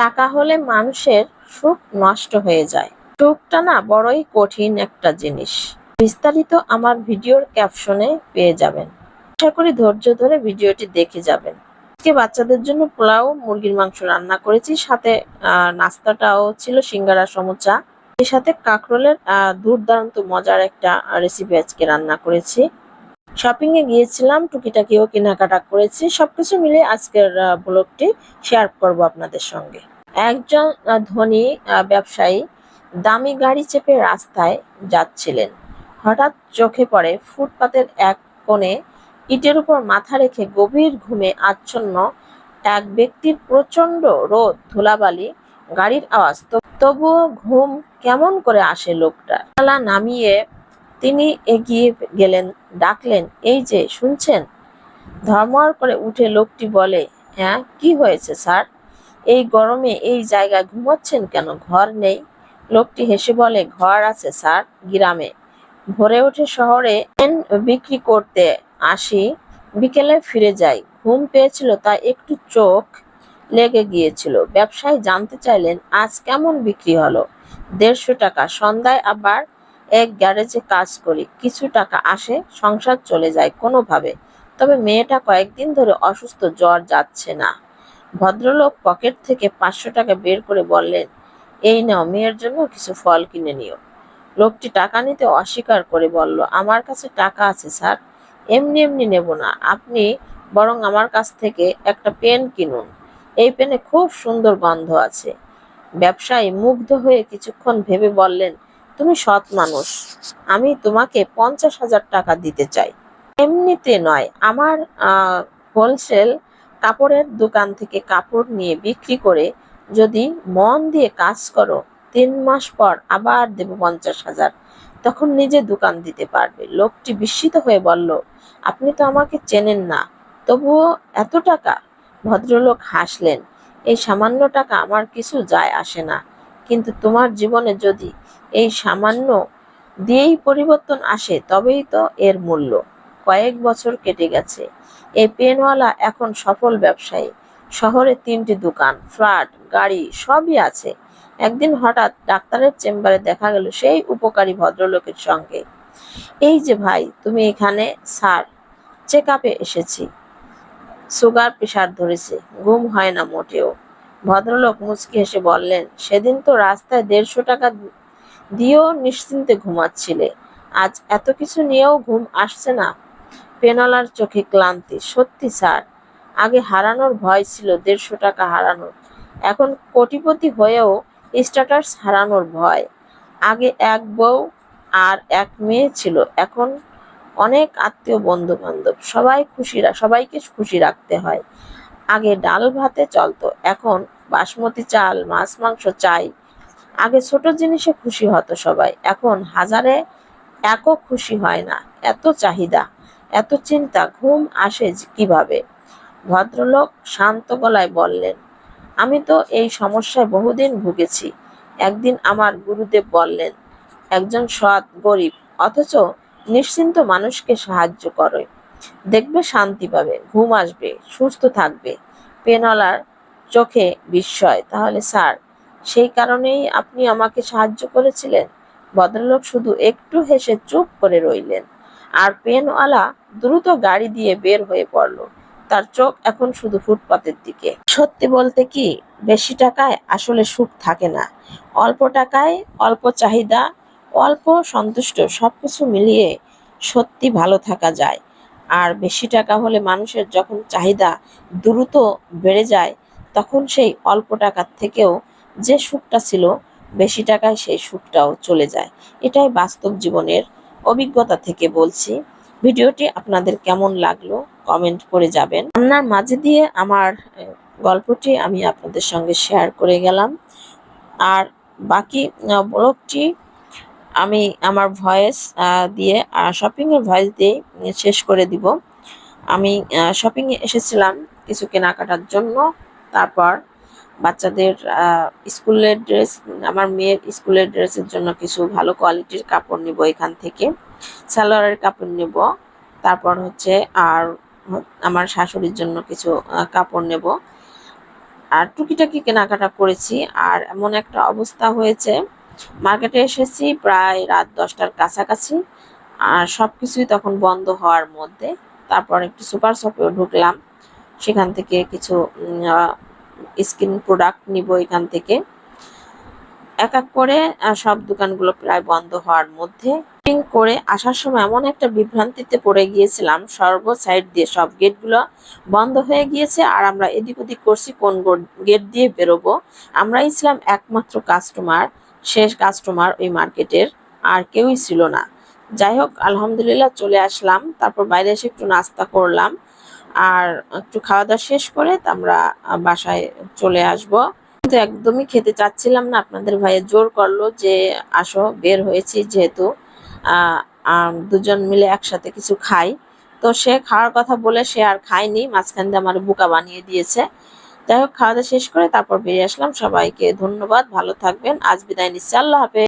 টাকা হলে মানুষের সুখ নষ্ট হয়ে যায়। সুখটা না বড়ই কঠিন একটা জিনিস। বিস্তারিত আমার ভিডিওর ক্যাপশনে পেয়ে যাবেন। আশা করি ধৈর্য ধরে ভিডিওটি দেখে যাবেন। আজকে বাচ্চাদের জন্য পোলাও, মুরগির মাংস রান্না করেছি। সাথে নাস্তাটাও ছিল সিঙ্গারা, সমুচা। এর সাথে কাঁকরোলের দুর্দান্ত মজার একটা রেসিপি আজকে রান্না করেছি। শপিং এ গিয়েছিলাম, টুকিটাকিও কেনাকাটা করেছি। সবকিছু মিলে আজকের ব্লগটি শেয়ার করব আপনাদের সঙ্গে। একজন ধনী ব্যবসায়ী দামি গাড়ি চেপে রাস্তায় যাচ্ছিলেন। হঠাৎ চোখে পড়ে ফুটপাতের এক কোণে ইটের উপর মাথা রেখে গভীর ঘুমে আচ্ছন্ন এক ব্যক্তির প্রচণ্ড রোদ, ধুলাবালি, গাড়ির আওয়াজ। তবুও ঘুম কেমন করে আসে লোকটা নামিয়ে তিনি এগিয়ে গেলেন, ডাকলেন, এই যে, শুনছেন? ধর্মর করে উঠে লোকটি বলে হ্যাঁ কি হয়েছে স্যার? এই গরমে এই জায়গায় ঘুমাচ্ছেন কেন? ঘর নেই? লোকটি হেসে বলে, ঘর আছে স্যার, গ্রামে। ভোরে উঠে শহরে বিক্রি করতে আসি, বিকেলে ফিরে যাই। ঘুম পেয়েছিল তাই একটু চোখ লেগে গিয়েছিল। ব্যবসায়ী জানতে চাইলেন, আজ কেমন বিক্রি হলো? দেড়শো টাকা, সন্ধ্যায় আবার এক গ্যারেজে কাজ করি, কিছু টাকা আসে, সংসার চলে যায় কোনোভাবে। তবে মেয়েটা কয়েকদিন ধরে অসুস্থ, জ্বর যাচ্ছে না। ভদ্রলোক পকেট থেকে পাঁচশো টাকা বের করে বললেন, এই নাও, মেয়ের জন্য কিছু ফল কিনে নিও। লোকটি টাকা নিতে অস্বীকার করে বলল, আমার কাছে টাকা আছে, স্যার। এমনি এমনি নেব না। আপনি বরং আমার কাছ থেকে একটা পেন কিনুন। এই পেনে খুব সুন্দর গন্ধ আছে। ব্যবসায়ী মুগ্ধ হয়ে কিছুক্ষণ ভেবে বললেন তুমি সৎ মানুষ। আমি তোমাকে পঞ্চাশ হাজার টাকা দিতে চাই। এমনিতে নয়, আমার হোলসেল কাপড়ের দোকান থেকে কাপড় নিয়ে বিক্রি করে যদি মন দিয়ে কাজ করো, তিন মাস পর আবার দেব পঞ্চাশ হাজার। তখন নিজে দোকান দিতে পারবে। লোকটি বিস্মিত হয়ে বলল, আপনি তো আমাকে চেনেন না। তবুও এত টাকা? ভদ্রলোক হাসলেন, এই সামান্য টাকা আমার কিছু যায় আসে না। কিন্তু তোমার জীবনে যদি এই সামান্য দিয়েই পরিবর্তন আসে, তবেই তো এর মূল্য। কয়েক বছর কেটে গেছে। এই পেনওয়ালা এখন সফল ব্যবসায়ী। শহরে তিনটি দোকান, ফ্ল্যাট, গাড়ি সবই আছে। একদিন হঠাৎ ডাক্তারের চেম্বারে দেখা গেল সেই উপকারী ভদ্রলোকের সঙ্গে। এই যে ভাই, তুমি এখানে, স্যার, চেক আপে এসেছি। সুগার প্রেশার ধরেছে। ঘুম হয় না মোটেও। ভদ্রলোক মুচকি হেসে বললেন, সেদিন তো রাস্তায় দেড়শো টাকা দিয়েও নিশ্চিন্তে ঘুমাচ্ছিলে। আজ এত কিছু নিয়েও ঘুম আসছে না। পেনলার চোখে ক্লান্তি। সত্যি স্যার, আগে হারানোর ভয় ছিল দেড়শো টাকা হারানোর। এখন কোটিপতি হয়েও স্ট্যাটাস হারানোর ভয়। আগে এক বউ আর এক মেয়ে ছিল। এখন অনেক আত্মীয় বন্ধু বান্ধব সবাই খুশি রা- সবাইকে খুশি রাখতে হয়। আগে ডাল ভাতে চলতো, এখন বাসমতি চাল, মাছ, মাংস চাই। আগে ছোট জিনিসে খুশি হতো সবাই, এখন হাজারে একও খুশি হয় না। এত চাহিদা, এত চিন্তা, ঘুম আসে কীভাবে? ভদ্রলোক শান্ত গলায় বললেন, আমি তো এই সমস্যায় বহুদিন ভুগেছি। একদিন আমার গুরুদেব বললেন, একজন সৎ গরিব, অথচ নিশ্চিন্ত মানুষকে সাহায্য করে। দেখবে শান্তি পাবে, ঘুম আসবে, সুস্থ থাকবে। পেনলার চোখে বিস্ময়। তাহলে স্যার, সেই কারণেই আপনি আমাকে সাহায্য করেছিলেন। ভদ্রলোক শুধু একটু হেসে চুপ করে রইলেন। আর পেনওয়ালা দ্রুত গাড়ি দিয়ে বের হয়ে পড়ল। তার চোখ এখন শুধু ফুটপাতের দিকে। সত্যি বলতে কি, বেশি টাকায় আসলে সুখ থাকে না। অল্প টাকায় অল্প চাহিদা, অল্প সন্তুষ্ট, সবকিছু মিলিয়ে সত্যি ভালো থাকা যায়। আর বেশি টাকা হলে মানুষের যখন চাহিদা দ্রুত বেড়ে যায়, তখন সেই অল্প টাকার থেকেও যে সুখটা ছিল, বেশি টাকায় সেই সুখটাও চলে যায়। এটাই বাস্তব জীবনের অভিজ্ঞতা থেকে বলছি। ভিডিওটি আপনাদের কেমন লাগল কমেন্ট করে যাবেন। রান্নার মাঝে দিয়ে আমার গল্পটি আমি আপনাদের সঙ্গে শেয়ার করে গেলাম। আর বাকি ব্লগটি আমি আমার ভয়েস দিয়ে শপিং এর ভয়েস দিয়ে শেষ করে দিব। আমি শপিং এ এসেছিলাম কিছু কেনাকাটার জন্য। তারপর বাচ্চাদের স্কুলের ড্রেস আমার মেয়ের স্কুলের ড্রেসের জন্য কিছু ভালো কোয়ালিটির কাপড় নিব এখান থেকে। সালোয়ারের কাপড় নেব। তারপর হচ্ছে আর আমার শাশুড়ির জন্য কিছু কাপড় নেব। আর টুকিটাকি কেনাকাটা করেছি। আর এমন একটা অবস্থা হয়েছে মার্কেটে এসেছি, প্রায় রাত দশটার কাছাকাছি। আর সব কিছুই তখন বন্ধ হওয়ার মধ্যে তারপর একটু সুপার শপেও ঢুকলাম। সেখান থেকে কিছু স্কিন প্রোডাক্ট নিব এখান থেকে। এক এক করে সব দোকানগুলো প্রায় বন্ধ হওয়ার মধ্যে। Shopping করে আসার সময় এমন একটা বিভ্রান্তিতে পড়ে গিয়েছিলাম, সর্ব সাইড দিয়ে সব গেটগুলো বন্ধ হয়ে গিয়েছে আর আমরা এদিক ওদিক করছি কোন গেট দিয়ে বেরোবো। আমরাই ছিলাম একমাত্র কাস্টমার শেষ কাস্টমার ওই মার্কেটের আর কেউই ছিল না। যাই হোক আলহামদুলিল্লাহ চলে আসলাম, তারপর বাইরে এসে একটু নাস্তা করলাম আর একটু খাওয়া দাওয়া শেষ করে আমরা বাসায় চলে আসব। কিন্তু একদমই খেতে চাচ্ছিলাম না, আপনাদের ভাইয়ে জোর করল যে আসো, বের হয়েছি যেহেতু দুজন মিলে একসাথে কিছু খাই। তো সে খাওয়ার কথা বলে সে আর খায়নি, মাঝখান দিয়ে আমার বোকা বানিয়ে দিয়েছে। যাই হোক, খাওয়া দাওয়া শেষ করে তারপর বেরিয়ে আসলাম। সবাইকে ধন্যবাদ, ভালো থাকবেন। আজ বিদায় নিচ্ছি। আল্লাহ হাফেজ।